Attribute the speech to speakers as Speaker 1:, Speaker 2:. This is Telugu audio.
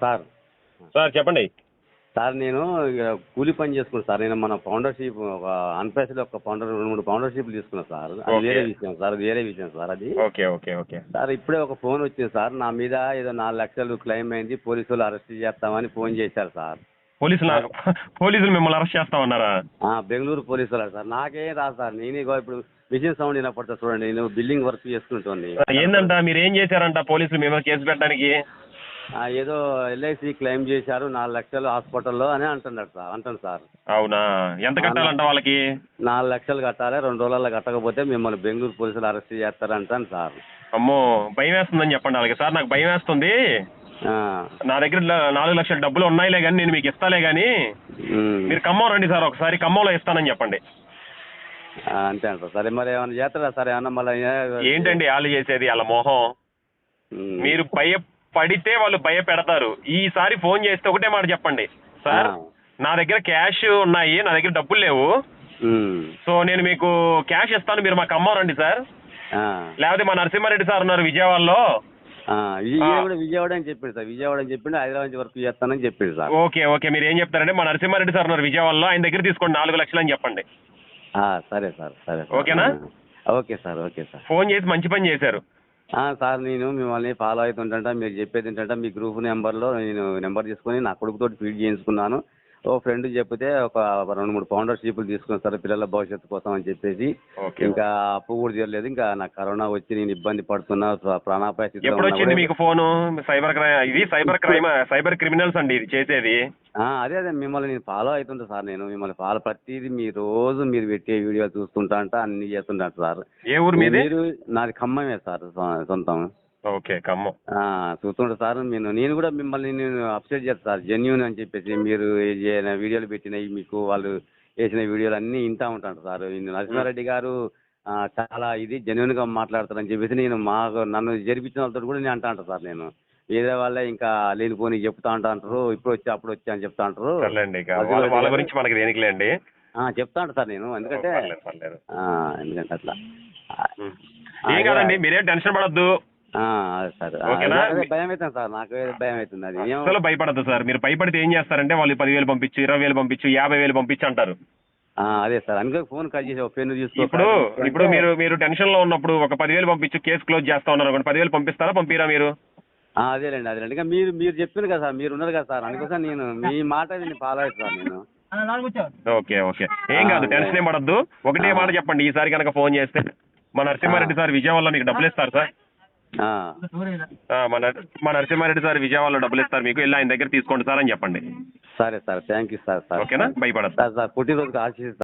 Speaker 1: సార్.
Speaker 2: సార్ చెప్పండి.
Speaker 1: సార్ నేను కూలి పని చేసుకున్నాను సార్. నేను మన ఫౌండర్షిప్ ఒక అన్పేసలో ఒక ఫౌండర్ రెండు మూడు ఫౌండర్షిప్లు తీసుకున్నాను సార్. అది. వేరే విషయం సార్. అది వేరే విషయం సార్ అది.
Speaker 2: Okay okay okay.
Speaker 1: సార్ ఇప్పుడే ఒక ఫోన్ వచ్చింది సార్. నా మీద ఏదో నాలుగు లక్షలు క్లెయిమ్ అయింది. పోలీసు వాళ్ళు అరెస్ట్ చేస్తామని ఫోన్ చేశారు సార్.
Speaker 2: పోలీసులు పోలీసులు మిమ్మల్ని అరెస్ట్ చేస్తామన్నారా
Speaker 1: బెంగళూరు పోలీసు వాళ్ళు సార్. నాకేం రాదు సార్. నేను ఇప్పుడు మిషన్ సౌండ్ వినపడుతుంది చూడండి. నేను బిల్డింగ్ వర్క్ చేసుకుంటుంది.
Speaker 2: ఏందంట? మీరు ఏం చేశారంట పోలీసులు మేము కేసు పెట్టడానికి?
Speaker 1: ఏదో ఎల్ఐసి క్లెయిమ్ చేశారు నాలుగు లక్షలు హాస్పిటల్లో అని అంటున్నాడు సార్ అంటాను సార్.
Speaker 2: అవునా? ఎంత కట్టాలంట వాళ్ళకి?
Speaker 1: నాలుగు లక్షలు కట్టాలి రెండు రోజుల్లో కట్టకపోతే మిమ్మల్ని బెంగళూరు పోలీసులు అరెస్ట్ చేస్తారు అంటాను సార్.
Speaker 2: అమ్మో భయం వేస్తుందని చెప్పండి వాళ్ళకి. సార్ నాకు భయం వేస్తుంది నా దగ్గర నాలుగు లక్షల డబ్బులు ఉన్నాయిలే కానీ నేను మీకు ఇస్తాలే కానీ. మీరు ఖమ్మం రండి సార్ ఒకసారి ఖమ్మంలో ఇస్తానని చెప్పండి.
Speaker 1: అంతే అంటారు. సరే మరి ఏమైనా చేస్తారా సార్? ఏమన్నా మళ్ళీ
Speaker 2: ఏంటండి వాళ్ళు చేసేది? వాళ్ళ మోహం. మీరు భయపడితే వాళ్ళు భయపెడతారు. ఈసారి ఫోన్ చేస్తే ఒకటే మాట చెప్పండి. సార్. నా దగ్గర క్యాష్ ఉన్నాయి నా దగ్గర డబ్బులు లేవు. సో నేను మీకు క్యాష్ ఇస్తాను మీరు మా ఖమ్మం రండి సార్. లేకపోతే మా నరసింహారెడ్డి సార్ ఉన్నారు విజయవాడలో.
Speaker 1: విజయవాడ విజయవాడ అని చెప్పిండు సార్. విజయవాడ అని చెప్పిండు హైదరాబాద్ వరకు చేస్తానని చెప్పిండు సార్.
Speaker 2: Okay okay. మీరు ఏం చెప్తారంటే మా నరసింహారెడ్డి సార్ ఉన్నారు విజయవాడలో ఆయన దగ్గర తీసుకోండి నాలుగు లక్షలు అని చెప్పండి.
Speaker 1: సరే సార్ సరే.
Speaker 2: ఓకేనా?
Speaker 1: Okay sir okay sir.
Speaker 2: Phone చేసి మంచి పని చేశారు.
Speaker 1: సార్ నేను మిమ్మల్ని ఫాలో అవుతుంటా మీరు చెప్పేది ఏంటంటే మీ గ్రూప్ నెంబర్లో నేను నెంబర్ తీసుకొని నా కొడుకుతో ఫీడ్ చేయించుకున్నాను. ఓ ఫ్రెండ్ చెప్తే ఒక రెండు మూడు ఫౌండర్ షీపులు తీసుకున్నాను సార్ పిల్లల భవిష్యత్తు కోసం అని చెప్పేసి.
Speaker 2: ఓకే.
Speaker 1: ఇంకా అప్పు కూడా తీరలేదు ఇంకా నాకు కరోనా వచ్చి నేను ఇబ్బంది పడుతున్నా ప్ర- ప్రాణాపాయ స్థితిలో
Speaker 2: ఎప్పుడు
Speaker 1: ఉన్నా
Speaker 2: వచ్చింది
Speaker 1: కూడా-
Speaker 2: మీకు ఫోను? సైబర్ క్రైమ్ ఇది సైబర్ క్రైమ్ సైబర్ క్రిమినల్స్ అండి ఇది చేసేది.
Speaker 1: ఆ, అదే అదే మిమ్మల్ని నేను ఫాలో అవుతుంటా సార్ నేను మిమ్మల్ని ఫాలో ప్రతిదీ మీ రోజు మీరు పెట్టే వీడియో చూస్తుంటా అంట అన్ని చేస్తుంటా సార్.
Speaker 2: ఏ ఊరు మీది?
Speaker 1: మీరు నాది ఖమ్మమే సార్ సొ- సొంతం.
Speaker 2: ఓకే ఖమ్మం.
Speaker 1: ఆ, చూస్తుంటా సార్ నేను నేను కూడా మిమ్మల్ని నేను అప్సెట్ చేస్తాను సార్ జెన్యున్ అని చెప్పేసి మీరు ఏ వీడియోలు పెట్టినవి మీకు వాళ్ళు వేసిన వీడియోలు అన్నీ వింటా ఉంటాను సార్. నరసింహారెడ్డి గారు చాలా ఇది జెన్యున్గా మాట్లాడతారని చెప్పేసి నేను మాకు నన్ను జరిపించిన వాళ్ళతో కూడా నేను అంటా ఉంటాను సార్ నేను. వేరే వాళ్ళే ఇంకా లేనిపోని చెప్తా ఉంటా అంటారు ఇప్పుడు వచ్చి అప్పుడు వచ్చి అని చెప్తా అంటారు.
Speaker 2: వాళ్ళ గురించి మనకి దేనికిలేండి
Speaker 1: ఆ, చెప్తా ఉంటా సార్ నేను ఎందుకంటే ఎందుకంటే అట్లా.
Speaker 2: ఏం కాదండి మీరేం టెన్షన్ పడద్దు.
Speaker 1: సార్. భయం అవుతుంది సార్. నాకు భయం అవుతుంది అది.
Speaker 2: అసలు భయపడద్దు సార్. మీరు భయపడితే ఏం చేస్తారంటే వాళ్ళు పదివేలు పంపించు ఇరవై వేలు పంపించు యాభై వేలు పంపించు అంటారు.
Speaker 1: ఆ, అదే సార్. అందుకే ఫోన్ కట్ చేసి ఒక పెన్ను తీసుకో
Speaker 2: ఇప్పుడు. ఇప్పుడు మీరు మీరు టెన్షన్లో ఉన్నప్పుడు ఒక పదివేలు పంపించు కేసు క్లోజ్ చేస్తా ఉన్నారు అనుకోండి. పదివేలు పంపిస్తారా పంపిరా మీరు?
Speaker 1: ఆ, అదేలేండి అదేలేండి. ఇంకా మీరు మీరు చెప్పారు కదా సార్ మీరు ఉన్నారు కదా సార్. అందుకోసం నేను మీ మాట నేను. ఫాలో అవుతాను నేను
Speaker 2: ఓకే ఓకే. ఏం కాదు టెన్షన్ ఏం పడద్దు. ఒకటే. మాట చెప్పండి ఈసారి కనుక ఫోన్ చేస్తే. మా నరసింహారెడ్డి సార్ విజయవాడలో మీకు డబ్బులు ఇస్తారు సార్.
Speaker 1: ఆ,
Speaker 2: ఆ, మా నర- మా నరసింహారెడ్డి సార్ విజయవాడలో డబ్బులు ఇస్తారు మీకు. వెళ్ళి ఆయన దగ్గర తీసుకోండి సార్ అని చెప్పండి.
Speaker 1: సరే sir thank you sir sir.
Speaker 2: ఓకేనా? భయపడద్దు.
Speaker 1: సార్ సార్ పుట్టినరోజుకి ఆశీస్